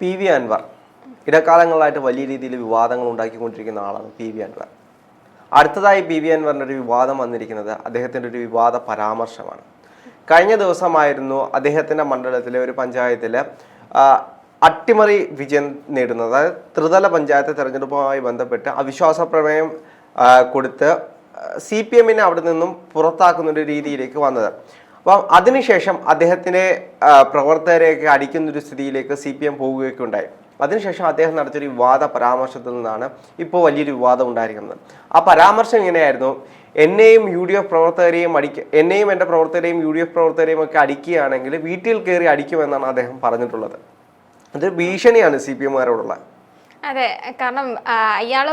P V Anwar. ഇടക്കാലങ്ങളായിട്ട് വലിയ രീതിയിൽ വിവാദങ്ങൾ ഉണ്ടാക്കിക്കൊണ്ടിരിക്കുന്ന ആളാണ് പി വി അൻവർ. അടുത്തതായി പി വി അൻവറിന്റെ ഒരു വിവാദം വന്നിരിക്കുന്നത് അദ്ദേഹത്തിന്റെ ഒരു വിവാദ പരാമർശമാണ്. കഴിഞ്ഞ ദിവസമായിരുന്നു അദ്ദേഹത്തിന്റെ മണ്ഡലത്തിലെ ഒരു പഞ്ചായത്തിൽ അട്ടിമറി വിജയം നേടുന്നത്. അതായത് ത്രിതല പഞ്ചായത്ത് തെരഞ്ഞെടുപ്പുമായി ബന്ധപ്പെട്ട് അവിശ്വാസ പ്രമേയം കൊടുത്ത് സി പി എമ്മിനെ അവിടെ നിന്നും പുറത്താക്കുന്ന ഒരു രീതിയിലേക്ക് വന്നത്. അപ്പം അതിനുശേഷം അദ്ദേഹത്തിന്റെ പ്രവർത്തകരെയൊക്കെ അടിക്കുന്നൊരു സ്ഥിതിയിലേക്ക് സി പി എം പോവുകയൊക്കെ ഉണ്ടായി. അതിനുശേഷം അദ്ദേഹം നടത്തിയൊരു വിവാദ പരാമർശത്തിൽ നിന്നാണ് ഇപ്പോൾ വലിയൊരു വിവാദം ഉണ്ടായിരിക്കുന്നത്. ആ പരാമർശം ഇങ്ങനെയായിരുന്നു എന്നെയും യു ഡി എഫ് പ്രവർത്തകരെയും അടിക്ക എന്നെയും എന്റെ പ്രവർത്തകരെയും യു ഡി എഫ് പ്രവർത്തകരെയും ഒക്കെ അടിക്കുകയാണെങ്കിൽ വീട്ടിൽ കയറി അടിക്കുമെന്നാണ് അദ്ദേഹം പറഞ്ഞിട്ടുള്ളത്. അതൊരു ഭീഷണിയാണ് സി പി എമ്മുകാരോടുള്ള. അതെ കാരണം അയാൾ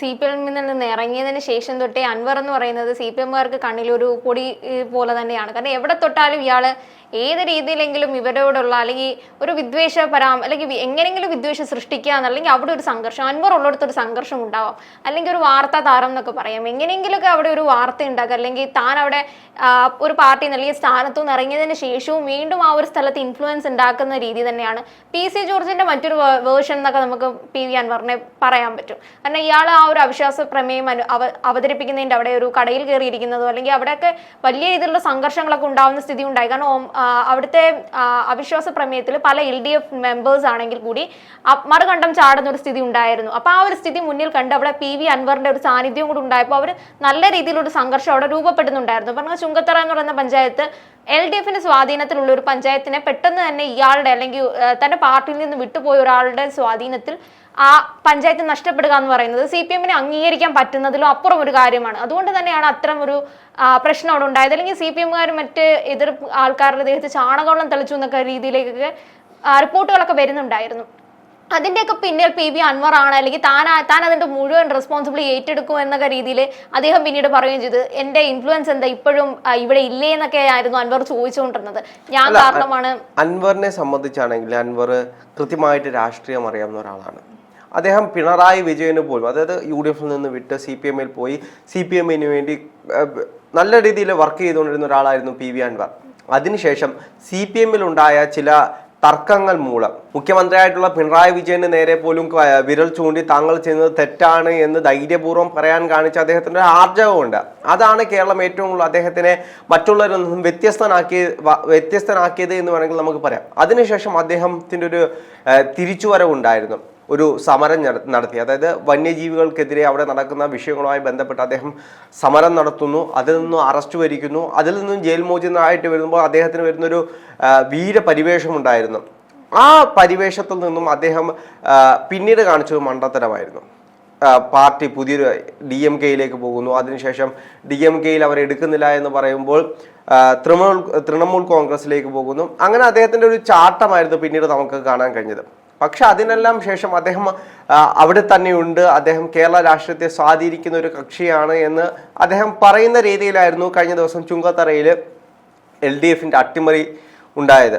സി പി എമ്മിൽ നിന്ന് ഇറങ്ങിയതിന് ശേഷം തൊട്ടേ അൻവർ എന്ന് പറയുന്നത് സി പി എമ്മുകാർക്ക് കണ്ണിലൊരു പൊടി പോലെ തന്നെയാണ്. കാരണം എവിടെ തൊട്ടാലും ഇയാൾ ഏത് രീതിയിലെങ്കിലും ഇവരോടുള്ള അല്ലെങ്കിൽ ഒരു വിദ്വേഷ പരാ അല്ലെങ്കിൽ എങ്ങനെയെങ്കിലും വിദ്വേഷം സൃഷ്ടിക്കുക എന്നല്ലെങ്കിൽ അവിടെ ഒരു സംഘർഷം അൻവർ ഉള്ളിടത്ത് ഒരു സംഘർഷം ഉണ്ടാവാം. അല്ലെങ്കിൽ ഒരു വാർത്താ താരം എന്നൊക്കെ പറയാം. എങ്ങനെയെങ്കിലുമൊക്കെ അവിടെ ഒരു വാർത്ത ഉണ്ടാക്കുക. അല്ലെങ്കിൽ താൻ അവിടെ ഒരു പാർട്ടി അല്ലെങ്കിൽ സ്ഥാനത്തു നിന്ന് ഇറങ്ങിയതിന് ശേഷവും വീണ്ടും ആ ഒരു സ്ഥലത്ത് ഇൻഫ്ലുവൻസ് ഉണ്ടാക്കുന്ന രീതി തന്നെയാണ്. പി സി ജോർജിന്റെ മറ്റൊരു വേർഷൻ എന്നൊക്കെ നമുക്ക് പി വി അൻവറിനെ പറയാൻ പറ്റും. കാരണം ഇയാൾ ആ ഒരു അവിശ്വാസ പ്രമേയം അവ അവതരിപ്പിക്കുന്നതിന്റെ അവിടെ ഒരു കടയിൽ കയറിയിരിക്കുന്നതോ അല്ലെങ്കിൽ അവിടെയൊക്കെ വലിയ രീതിയിലുള്ള സംഘർഷങ്ങളൊക്കെ ഉണ്ടാവുന്ന സ്ഥിതി ഉണ്ടായി കാരണം അവിടുത്തെ അവിശ്വാസ പ്രമേയത്തിൽ പല എൽ ഡി എഫ് മെമ്പേഴ്സ് ആണെങ്കിൽ കൂടി മറുകണ്ഠം ചാടുന്ന ഒരു സ്ഥിതി ഉണ്ടായിരുന്നു. അപ്പൊ ആ ഒരു സ്ഥിതി മുന്നിൽ കണ്ട് അവിടെ പി വി അൻവറിന്റെ ഒരു സാന്നിധ്യം കൂടി ഉണ്ടായപ്പോൾ അവർ നല്ല രീതിയിലൊരു സംഘർഷം അവിടെ രൂപപ്പെടുന്നുണ്ടായിരുന്നു. പറഞ്ഞാൽ ചുങ്കത്തറ എന്ന് പറയുന്ന പഞ്ചായത്ത് എൽ ഡി എഫിന്റെ സ്വാധീനത്തിലുള്ള ഒരു പഞ്ചായത്തിനെ പെട്ടെന്ന് തന്നെ ഇയാളുടെ അല്ലെങ്കിൽ തന്റെ പാർട്ടിയിൽ നിന്ന് വിട്ടുപോയ ഒരാളുടെ സ്വാധീനത്തിൽ ആ പഞ്ചായത്ത് നഷ്ടപ്പെടുക എന്ന് പറയുന്നത് സി പി എമ്മിനെ അംഗീകരിക്കാൻ പറ്റുന്നതിലും അപ്പുറം ഒരു കാര്യമാണ്. അതുകൊണ്ട് തന്നെയാണ് അത്തരം ഒരു പ്രശ്നം അവിടെ ഉണ്ടായത്. അല്ലെങ്കിൽ സി പി എമ്മുകാർ മറ്റ് എതിർ ആൾക്കാരുടെ ദേഹത്ത് ചാണകവെള്ളം തെളിച്ചു എന്നൊക്കെ രീതിയിലേക്കൊക്കെ റിപ്പോർട്ടുകളൊക്കെ വരുന്നുണ്ടായിരുന്നു. അതിന്റെയൊക്കെ പിന്നിൽ പി വി അൻവർ ആണ് അല്ലെങ്കിൽ താൻ താൻ അതിന്റെ മുഴുവൻ റെസ്പോൺസിബിലിറ്റി ഏറ്റെടുക്കും എന്നൊക്കെ രീതിയിൽ അദ്ദേഹം പിന്നീട് പറയുകയും ചെയ്തു. എന്റെ ഇൻഫ്ലുവൻസ് എന്താ? ഇപ്പോഴും ഇവിടെ ഇല്ലേ എന്നൊക്കെ ആയിരുന്നു അൻവർ ചോദിച്ചുകൊണ്ടിരുന്നത്. ഞാൻ കാരണമാണ് അൻവറിനെ സംബന്ധിച്ചാണെങ്കിൽ അൻവർ കൃത്യമായിട്ട് രാഷ്ട്രീയം അറിയാവുന്ന ഒരാളാണ്. അദ്ദേഹം പിണറായി വിജയന് പോലും അതായത് യു ഡി എഫിൽ നിന്ന് വിട്ട് സി പി എമ്മിൽ പോയി സി പി എമ്മിന് വേണ്ടി നല്ല രീതിയിൽ വർക്ക് ചെയ്തുകൊണ്ടിരുന്ന ഒരാളായിരുന്നു പി വി അൻവർ. അതിനുശേഷം സി പി എമ്മിൽ ഉണ്ടായ ചില തർക്കങ്ങൾ മൂലം മുഖ്യമന്ത്രിയായിട്ടുള്ള പിണറായി വിജയന് നേരെ പോലും വിരൽ ചൂണ്ടി താങ്കൾ ചെയ്യുന്നത് തെറ്റാണ് എന്ന് ധൈര്യപൂർവം പറയാൻ കാണിച്ച അദ്ദേഹത്തിന്റെ ഒരു ആർജവമുണ്ട്. അതാണ് കേരളം ഏറ്റവും കൂടുതൽ അദ്ദേഹത്തിനെ മറ്റുള്ളവരിൽ നിന്നും വ്യത്യസ്തനാക്കിയ വ- വ്യത്യസ്തനാക്കിയത് എന്ന് വേണമെങ്കിൽ നമുക്ക് പറയാം. അതിനുശേഷം അദ്ദേഹത്തിന്റെ ഒരു തിരിച്ചുവരവുണ്ടായിരുന്നു. ഒരു സമരം നടത്തി. അതായത് വന്യജീവികൾക്കെതിരെ അവിടെ നടക്കുന്ന വിഷയങ്ങളുമായി ബന്ധപ്പെട്ട് അദ്ദേഹം സമരം നടത്തുന്നു. അതിൽ നിന്നും അറസ്റ്റ് വരിക്കുന്നു. അതിൽ നിന്നും ജയിൽ മോചിതനായിട്ട് വരുമ്പോൾ അദ്ദേഹത്തിന് വരുന്നൊരു വീര വീരപരിവേഷമുണ്ടായിരുന്നു. ആ പരിവേഷത്തിൽ നിന്നും അദ്ദേഹം പിന്നീട് കാണിച്ചത് മണ്ടത്തരമായിരുന്നു. പാർട്ടി പുതിയൊരു ഡി എം കെയിലേക്ക് പോകുന്നു. അതിനുശേഷം ഡി എം കെയിൽ അവർ എടുക്കുന്നില്ല എന്ന് പറയുമ്പോൾ തൃണമൂൽ തൃണമൂൽ കോൺഗ്രസിലേക്ക് പോകുന്നു. അങ്ങനെ അദ്ദേഹത്തിന്റെ ഒരു ചാട്ടമായിരുന്നു പിന്നീട് നമുക്ക് കാണാൻ കഴിഞ്ഞത്. പക്ഷെ അതിനെല്ലാം ശേഷം അദ്ദേഹം അവിടെ തന്നെയുണ്ട്. അദ്ദേഹം കേരള രാഷ്ട്രീയത്തെ സ്വാധീനിക്കുന്ന ഒരു കക്ഷിയാണ് എന്ന് അദ്ദേഹം പറയുന്ന രീതിയിലായിരുന്നു കഴിഞ്ഞ ദിവസം ചുങ്കത്തറയിൽ എൽ ഡി എഫിന്റെ അട്ടിമറി ഉണ്ടായത്.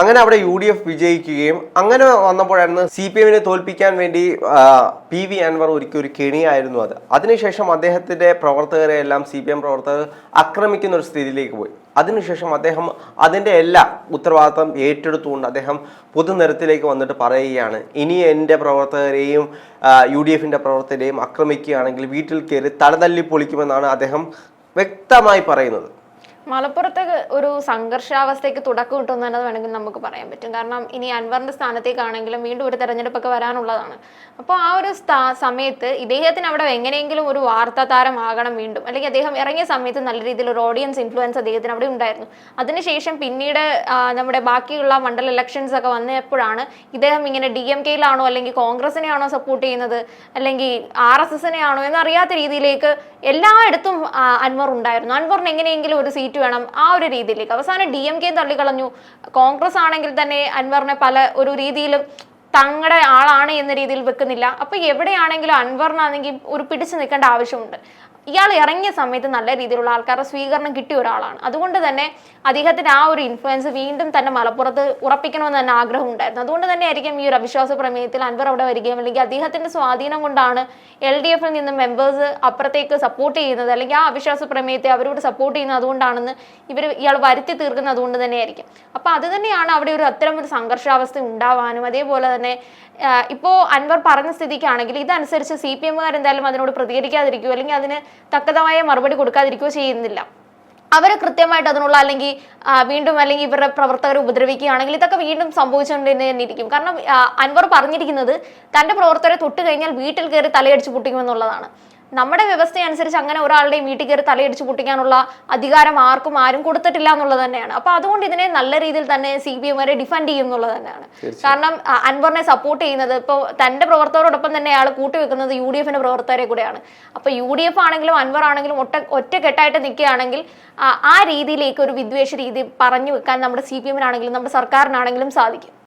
അങ്ങനെ അവിടെ യു ഡി എഫ് വിജയിക്കുകയും അങ്ങനെ വന്നപ്പോഴായിരുന്നു സി പി എമ്മിനെ തോൽപ്പിക്കാൻ വേണ്ടി പി വി അൻവർ ഒരുക്കിയ ഒരു കെണിയായിരുന്നു അത്. അതിനുശേഷം അദ്ദേഹത്തിന്റെ പ്രവർത്തകരെ എല്ലാം സി പി എം പ്രവർത്തകർ ആക്രമിക്കുന്ന ഒരു സ്ഥിതിയിലേക്ക് പോയി. അതിനുശേഷം അദ്ദേഹം അതിന്റെ എല്ലാ ഉത്തരവാദിത്വം ഏറ്റെടുത്തുകൊണ്ട് അദ്ദേഹം പൊതുനിരത്തിലേക്ക് വന്നിട്ട് പറയുകയാണ് ഇനി എന്റെ പ്രവർത്തകരെയും യു ഡി എഫിന്റെ പ്രവർത്തകരെയും ആക്രമിക്കുകയാണെങ്കിൽ വീട്ടിൽ കയറി തലതല്ലി പൊളിക്കുമെന്നാണ് അദ്ദേഹം വ്യക്തമായി പറയുന്നത്. മലപ്പുറത്ത് ഒരു സംഘർഷാവസ്ഥയ്ക്ക് തുടക്കം കിട്ടുമെന്ന് തന്നെ വേണമെങ്കിൽ നമുക്ക് പറയാൻ പറ്റും. കാരണം ഇനി അൻവറിന്റെ സ്ഥാനത്തേക്കാണെങ്കിലും വീണ്ടും ഒരു തെരഞ്ഞെടുപ്പൊക്കെ വരാനുള്ളതാണ്. അപ്പോൾ ആ ഒരു സമയത്ത് ഇദ്ദേഹത്തിന് അവിടെ എങ്ങനെയെങ്കിലും ഒരു വാർത്താ ആകണം വീണ്ടും. അല്ലെങ്കിൽ അദ്ദേഹം ഇറങ്ങിയ സമയത്ത് നല്ല രീതിയിൽ ഒരു ഓഡിയൻസ് ഇൻഫ്ലുവൻസ് അദ്ദേഹത്തിന് അവിടെ ഉണ്ടായിരുന്നു. അതിനുശേഷം പിന്നീട് നമ്മുടെ ബാക്കിയുള്ള മണ്ഡല ഇലക്ഷൻസ് ഒക്കെ വന്നപ്പോഴാണ് ഇദ്ദേഹം ഇങ്ങനെ ഡി എം കെയിലാണോ അല്ലെങ്കിൽ കോൺഗ്രസിനെയാണോ സപ്പോർട്ട് ചെയ്യുന്നത് അല്ലെങ്കിൽ ആർ എസ് എസിനെയാണോ എന്നറിയാത്ത രീതിയിലേക്ക് എല്ലായിടത്തും അൻവർ ഉണ്ടായിരുന്നു. അൻവറിന് എങ്ങനെയെങ്കിലും ഒരു സീറ്റ് വേണം ആ ഒരു രീതിയിലേക്ക്. അവസാനം ഡി എം കെ തള്ളിക്കളഞ്ഞു. കോൺഗ്രസ് ആണെങ്കിൽ തന്നെ അൻവറിനെ പല ഒരു രീതിയിലും തങ്ങളുടെ ആളാണ് എന്ന രീതിയിൽ വെക്കുന്നില്ല. അപ്പൊ എവിടെയാണെങ്കിലും അൻവറിനാണെങ്കിൽ ഒരു പിടിച്ചു നിൽക്കേണ്ട ആവശ്യമുണ്ട്. ഇയാൾ ഇറങ്ങിയ സമയത്ത് നല്ല രീതിയിലുള്ള ആൾക്കാരുടെ സ്വീകരണം കിട്ടിയ ഒരാളാണ്. അതുകൊണ്ട് തന്നെ അദ്ദേഹത്തിന്റെ ആ ഒരു ഇൻഫ്ലുവൻസ് വീണ്ടും തന്നെ മലപ്പുറത്ത് ഉറപ്പിക്കണമെന്ന് തന്നെ ആഗ്രഹം ഉണ്ടായിരുന്നു. അതുകൊണ്ട് തന്നെ ആയിരിക്കും ഈ ഒരു അവിശ്വാസ പ്രമേയത്തിൽ അൻവർ അവിടെ വരികയും അല്ലെങ്കിൽ അദ്ദേഹത്തിന്റെ സ്വാധീനം കൊണ്ടാണ് എൽ ഡി എഫിൽ നിന്ന് മെമ്പേഴ്സ് അപ്പുറത്തേക്ക് സപ്പോർട്ട് ചെയ്യുന്നത് അല്ലെങ്കിൽ ആ അവിശ്വാസ പ്രമേയത്തെ അവരോട് സപ്പോർട്ട് ചെയ്യുന്നത് അതുകൊണ്ടാണെന്ന് ഇവർ ഇയാൾ വരുത്തി തീർക്കുന്നത് അതുകൊണ്ട് തന്നെയായിരിക്കും. അപ്പൊ അത് തന്നെയാണ് അവിടെ ഒരു അത്തരം ഒരു സംഘർഷാവസ്ഥ ഉണ്ടാവാനും അതേപോലെ തന്നെ ഇപ്പോൾ ഇപ്പോ അൻവർ പറഞ്ഞ സ്ഥിതിക്കാണെങ്കിൽ ഇതനുസരിച്ച് സി പി എമ്മുകാർ എന്തായാലും അതിനോട് പ്രതികരിക്കാതിരിക്കുകയോ അല്ലെങ്കിൽ അതിന് തക്കതായ മറുപടി കൊടുക്കാതിരിക്കുകയോ ചെയ്യുന്നില്ല. അവരെ കൃത്യമായിട്ട് അതിനുള്ള അല്ലെങ്കിൽ വീണ്ടും അല്ലെങ്കിൽ ഇവരുടെ പ്രവർത്തകരെ ഉപദ്രവിക്കുകയാണെങ്കിൽ ഇതൊക്കെ വീണ്ടും സംഭവിച്ചുകൊണ്ട് തന്നെ ഇരിക്കും കാരണം അൻവർ പറഞ്ഞിരിക്കുന്നത് തന്റെ പ്രവർത്തകരെ തൊട്ട് കഴിഞ്ഞാൽ വീട്ടിൽ കയറി തലയടിച്ച് പൊട്ടിക്കുമെന്നുള്ളതാണ്. നമ്മുടെ വ്യവസ്ഥ അനുസരിച്ച് അങ്ങനെ ഒരാളുടെയും വീട്ടിൽ കയറി തലയടിച്ച് പൊട്ടിക്കാനുള്ള അധികാരം ആർക്കും ആരും കൊടുത്തിട്ടില്ല എന്നുള്ളത് തന്നെയാണ്. അപ്പൊ അതുകൊണ്ട് ഇതിനെ നല്ല രീതിയിൽ തന്നെ സി ബി എമാരെ ഡിഫെൻഡ് ചെയ്യും എന്നുള്ളത് തന്നെയാണ്. കാരണം അൻവറിനെ സപ്പോർട്ട് ചെയ്യുന്നത് ഇപ്പോൾ തന്റെ പ്രവർത്തകരോടൊപ്പം തന്നെ അയാൾ കൂട്ടിവെക്കുന്നത് യു ഡി എഫിന്റെ പ്രവർത്തകരെ കൂടെയാണ്. അപ്പൊ യു ഡി എഫ് ആണെങ്കിലും അൻവർ ആണെങ്കിലും ഒറ്റ ഒറ്റക്കെട്ടായിട്ട് നിൽക്കുകയാണെങ്കിൽ ആ- ആ രീതിയിലേക്ക് ഒരു വിദ്വേഷ രീതി പറഞ്ഞു വെക്കാൻ നമ്മുടെ സി പി എമ്മിനാണെങ്കിലും നമ്മുടെ സർക്കാരിനാണെങ്കിലും സാധിക്കും.